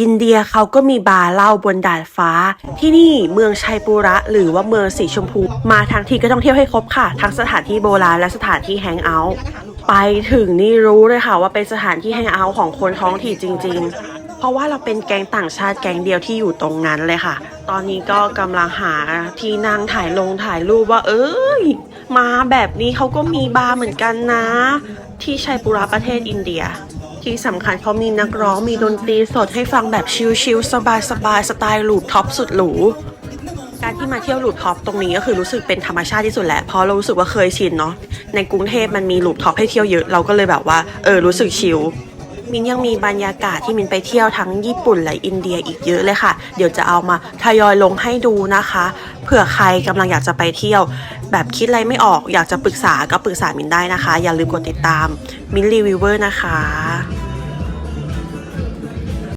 อินเดียเขาก็มีบาร์เหล้าบนดาดฟ้า ที่นี่เมืองชัยปุระ หรือว่าเมืองสีชมพู มาทั้งทีก็ต้องเที่ยวให้ครบค่ะ ทั้งสถานที่โบราณและสถานที่แฮงเอาท์ไปถึงนี่รู้เลยค่ะว่าเป็นสถานที่แฮงเอาท์ของคนท้องถิ่นจริง ๆ เพราะว่าเราเป็นแก๊งต่างชาติแก๊งเดียวที่อยู่ตรงนั้นเลยค่ะ ตอนนี้ก็กำลังหาที่นั่งถ่ายลงถ่ายรูปว่า เอ้ย มาแบบนี้เขาก็มีบาร์เหมือนกันนะ ที่ชัยปุระประเทศอินเดีย ที่สำคัญเขามีนักร้องมีดนตรีสดให้ฟังแบบชิลๆสบายๆสไตล์ลูปท็อปสุดหรูการที่มาเที่ยวลูปท็อปตรงนี้ก็คือรู้สึกเป็นธรรมชาติที่สุดแหละเพราะเรารู้สึกว่าเคยชินเนาะในกรุงเทพมันมีลูปท็อปให้เที่ยวเยอะเราก็เลยแบบว่าเออรู้สึกชิลมินยังมีบรรยากาศที่มินไปเที่ยวทั้งญี่ปุ่นและอินเดียอีกเยอะเลยค่ะ เดี๋ยวจะเอามาทยอยลงให้ดูนะคะ เผื่อใครกำลังอยากจะไปเที่ยว แบบคิดอะไรไม่ออกอยากจะปรึกษาก็ปรึกษามินได้นะคะ อย่าลืมกดติดตามมินรีวิวเวอร์นะคะ